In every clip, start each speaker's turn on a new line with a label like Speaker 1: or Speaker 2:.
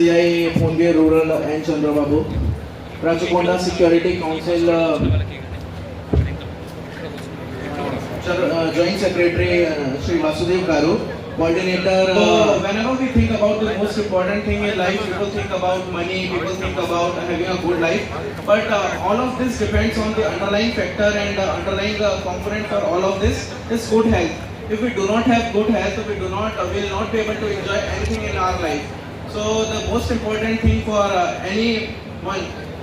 Speaker 1: CI Phonge Rural and Chandrababu, Rajakonda Security Council uh, Joint Secretary Sri Vasudev Garu, Coordinator. Uh,
Speaker 2: whenever we think about the most important thing in life, people think about money, people think about having a good life. But uh, all of this depends on the underlying factor and uh, underlying uh, component for all of this is good health. If we do not have good health, we do not, will not be able to enjoy anything in our life. So the most important thing for uh, anyone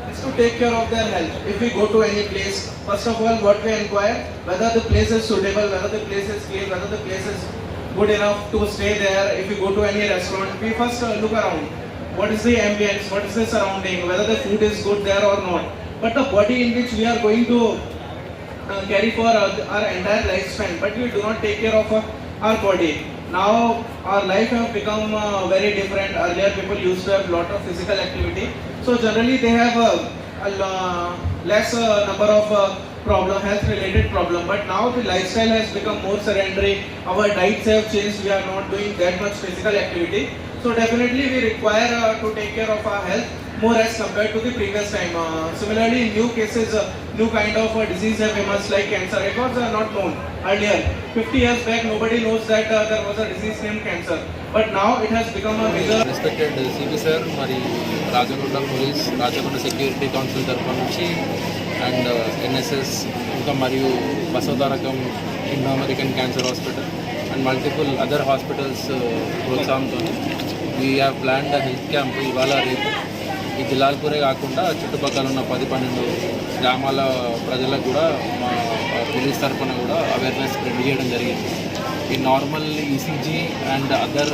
Speaker 2: is to take care of their health. If we go to any place, first of all, what we inquire, whether the place is suitable, whether the place is clean, whether the place is good enough to stay there. If we go to any restaurant, we first uh, look around. What is the ambience? What is the surrounding? Whether the food is good there or not. But the body in which we are going to uh, carry for uh, our entire lifespan, but we do not take care of uh, our body. Now our life have become uh, very different. Earlier people used to have lot of physical activity, so generally they have uh, a less uh, number of uh, problem, health related problem. But now the lifestyle has become more sedentary. Our diets have changed. We are not doing that much physical activity. So definitely we require uh, to take care of our health more as compared to the previous time. Uh, similarly, new cases, uh, new kind of uh, disease have emerged like cancer. It was uh, not known earlier. 50 years back, nobody knows that uh, there was a disease named cancer. But now it has become a major
Speaker 3: respected CP sir మరి Rachakonda police Rachakonda security council తరఫు నుంచి and NSS ఇంకా మరియు Basavatarakam Indo American cancer hospital and multiple other hospitals ప్రోత్సాహంతో we have plan the health camp ఇవాళ రేపు ఈ జిల్లాలపూరే కాకుండా చుట్టుపక్కల ఉన్న పది పన్నెండు గ్రామాల ప్రజలకు కూడా మా పోలీస్ తరఫున కూడా అవేర్నెస్ స్ప్రెడ్ చేయడం జరిగింది. ఈ normal ECG and other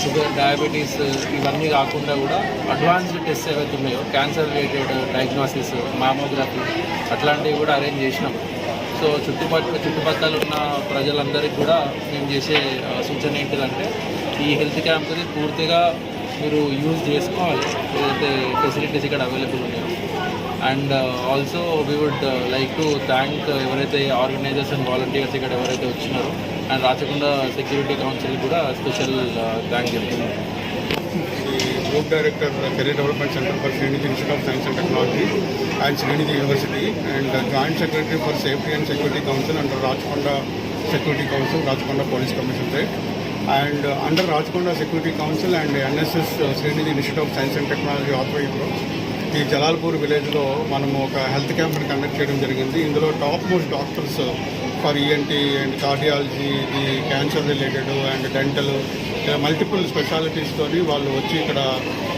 Speaker 3: sugar diabetes ఇవన్నీ కాకుండా కూడా అడ్వాన్స్డ్ టెస్ట్ ఏవైతే ఉన్నాయో క్యాన్సర్ రిలేటెడ్ డయాగ్నోసిస్ మామోగ్రఫీ అట్లాంటివి కూడా అరేంజ్ చేసినాం. సో చుట్టుపక్కల చుట్టుపక్కల ఉన్న ప్రజలందరికీ కూడా మేము చేసే uh, సూచన ఏంటిదంటే ఈ హెల్త్ క్యాంప్ని పూర్తిగా మీరు యూజ్ చేసుకోవాలి ఏదైతే ఫెసిలిటీస్ ఇక్కడ అవైలబుల్ ఉన్నాయో. And also we would like to thank ఎవరైతే ఆర్గనైజర్స్ అండ్ వాలంటీర్స్ ఇక్కడ ఎవరైతే వచ్చినారో అండ్ రాచకొండ సెక్యూరిటీ కౌన్సిల్ కూడా స్పెషల్ థ్యాంక్ చెప్తున్నాను
Speaker 4: group director career development centre for Srinidhi institute of science and technology and Srinidhi university and joint secretary for safety and security council and Rachakonda security council Rachakonda police commission commissionerate and under Rachakonda security council and NSS Srinidhi institute of science and technology ఆధ్వర్యంలో ఈ జలాల్పూర్ విలేజ్లో మనము ఒక health క్యాంప్ని conduct చేయడం జరిగింది. ఇందులో top most doctors for ENT and cardiology ఇది cancer related and dental multiple స్పెషాలిటీస్తోని వాళ్ళు వచ్చి ఇక్కడ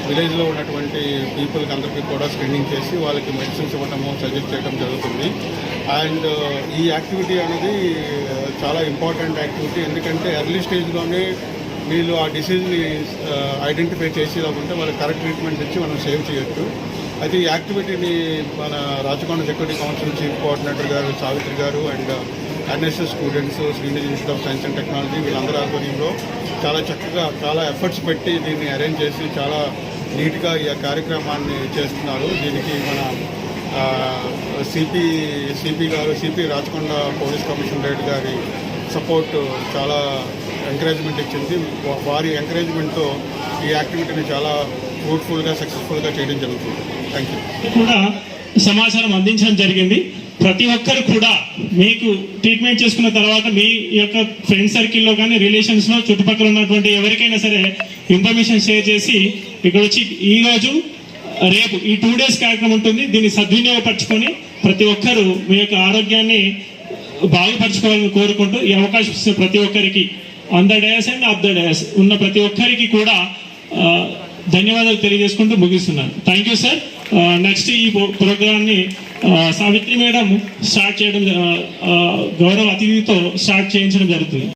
Speaker 4: విలేజ్లో ఉన్నటువంటి పీపుల్కి అందరికీ కూడా స్క్రీనింగ్ చేసి వాళ్ళకి మెడిసిన్స్ ఇవ్వటము సజెస్ట్ చేయడం జరుగుతుంది. అండ్ ఈ యాక్టివిటీ అనేది చాలా ఇంపార్టెంట్ యాక్టివిటీ ఎందుకంటే ఎర్లీ స్టేజ్లోనే వీళ్ళు ఆ డిసీజ్ని ఐడెంటిఫై uh, చేసేలాగుంటే వాళ్ళకి కరెక్ట్ ట్రీట్మెంట్ ఇచ్చి మనం సేవ్ చేయొచ్చు. అయితే ఈ యాక్టివిటీని మన Rachakonda security council chief coordinator గారు సావిత్రి గారు and NSS students Srinidhi institute of science and technology వీళ్ళందరి ఆధ్వర్యంలో చాలా చక్కగా చాలా ఎఫర్ట్స్ పెట్టి దీన్ని అరేంజ్ చేసి చాలా నీట్గా ఈ కార్యక్రమాన్ని చేస్తున్నారు. దీనికి మన సిపి సిపి గారు సిపి రాచకొండ పోలీస్ కమిషనరేట్ గారి సపోర్ట్ చాలా ఎంకరేజ్మెంట్ ఇచ్చింది. వారి ఎంకరేజ్మెంట్తో ఈ యాక్టివిటీని చాలా ఫ్రూట్ఫుల్గా సక్సెస్ఫుల్గా చేయడం జరుగుతుంది. థ్యాంక్ యూ
Speaker 5: కూడా సమాచారం అందించడం జరిగింది. ప్రతి ఒక్కరు కూడా మీకు ట్రీట్మెంట్ చేసుకున్న తర్వాత మీ యొక్క ఫ్రెండ్ సర్కిల్లో కానీ రిలేషన్స్లో చుట్టుపక్కల ఉన్నటువంటి ఎవరికైనా సరే ఇన్ఫర్మేషన్ షేర్ చేసి ఇక్కడ వచ్చి ఈరోజు రేపు ఈ టూ డేస్ కార్యక్రమం ఉంటుంది. దీన్ని సద్వినియోగపరచుకొని ప్రతి ఒక్కరూ మీ యొక్క ఆరోగ్యాన్ని బాగుపరచుకోవాలని కోరుకుంటూ ఈ అవకాశం ఇస్తున్న ప్రతి ఒక్కరికి on the dais and off the dais ఉన్న ప్రతి ఒక్కరికి కూడా ధన్యవాదాలు తెలియజేసుకుంటూ ముగిస్తున్నాను. థ్యాంక్ యూ సార్ నెక్స్ట్ ఈ ప్రోగ్రామ్ని సావిత్రి మేడం స్టార్ట్ చేయడం గౌరవ అతిథితో స్టార్ట్ చేయించడం జరుగుతుంది.